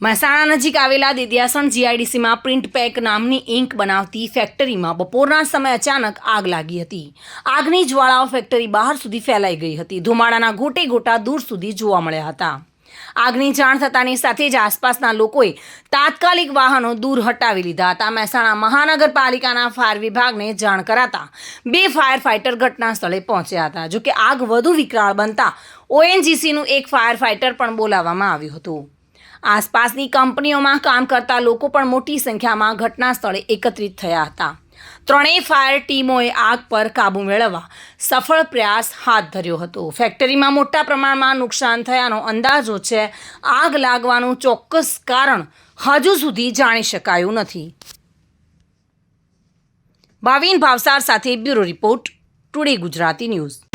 મહેસાણા નજીક આવેલા દિદ્યાસણ જીઆઈડીસીમાં પ્રિન્ટ પેક નામની ઇંક બનાવતી ફેક્ટરીમાં બપોરના સમયે અચાનક આગ લાગી હતી. આગની જ્વાળાઓ ફેક્ટરી બહાર સુધી ફેલાઈ ગઈ હતી. ધુમાડાના ગોટે ગોટા દૂર સુધી જોવા મળ્યા હતા. આગની જાણ થતાની સાથે જ આસપાસના લોકોએ તાત્કાલિક વાહનો દૂર હટાવી લીધા હતા. મહેસાણા મહાનગરપાલિકાના ફાયર વિભાગને જાણ કરાતા બે ફાયર ફાઇટર ઘટના સ્થળે પહોંચ્યા હતા. જોકે આગ વધુ વિકરાળ બનતા ઓએનજીસીનું એક ફાયર ફાઇટર પણ બોલાવવામાં આવ્યું હતું. આસપાસની કંપનીઓમાં કામ કરતા લોકો પણ મોટી સંખ્યામાં ઘટના સ્થળે એકત્રિત થયા હતા. ત્રણેય ફાયર ટીમોએ આગ પર કાબૂ મેળવવા સફળ પ્રયાસ હાથ ધર્યો હતો. ફેક્ટરીમાં મોટા પ્રમાણમાં નુકસાન થયાનો અંદાજો છે, આગ લાગવાનું ચોક્કસ કારણ હજુ સુધી જાણી શકાયું નથી. ભાવિન ભાવસાર સાથે bureau report, today Gujarati news.